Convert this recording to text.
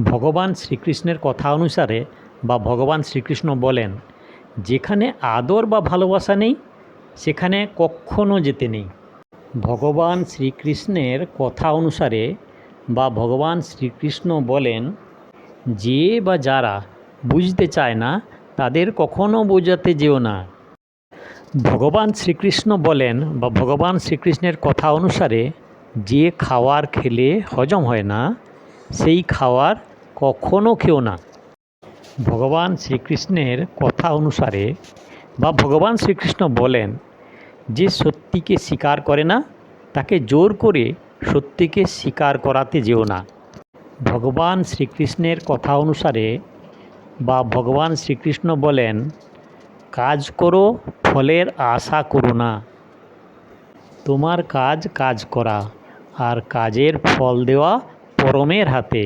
ভগবান শ্রীকৃষ্ণের কথা অনুসারে বা ভগবান শ্রীকৃষ্ণ বলেন, যেখানে আদর বা ভালোবাসা নেই, সেখানে কক্ষণও যেতে নেই। ভগবান শ্রীকৃষ্ণের কথা অনুসারে বা ভগবান শ্রীকৃষ্ণ বলেন, যে বা যারা বুঝতে চায় না, তাদের কখনো বোঝাতে যেও না। ভগবান শ্রীকৃষ্ণ বলেন বা ভগবান শ্রীকৃষ্ণের কথা অনুসারে, যে খাওয়ার খেলে হজম হয় না সেই খাওয়ার কখনও খেও না। ভগবান শ্রীকৃষ্ণের কথা অনুসারে বা ভগবান শ্রীকৃষ্ণ বলেন, যে সত্যিকে স্বীকার করে না, তাকে জোর করে সত্যিকে স্বীকার করাতে যেও না। ভগবান শ্রীকৃষ্ণের কথা অনুসারে বা ভগবান শ্রীকৃষ্ণ বলেন, কাজ করো, ফলের আশা করো না। তোমার কাজ কাজ করা, আর কাজের ফল দেওয়া পরমের হাতে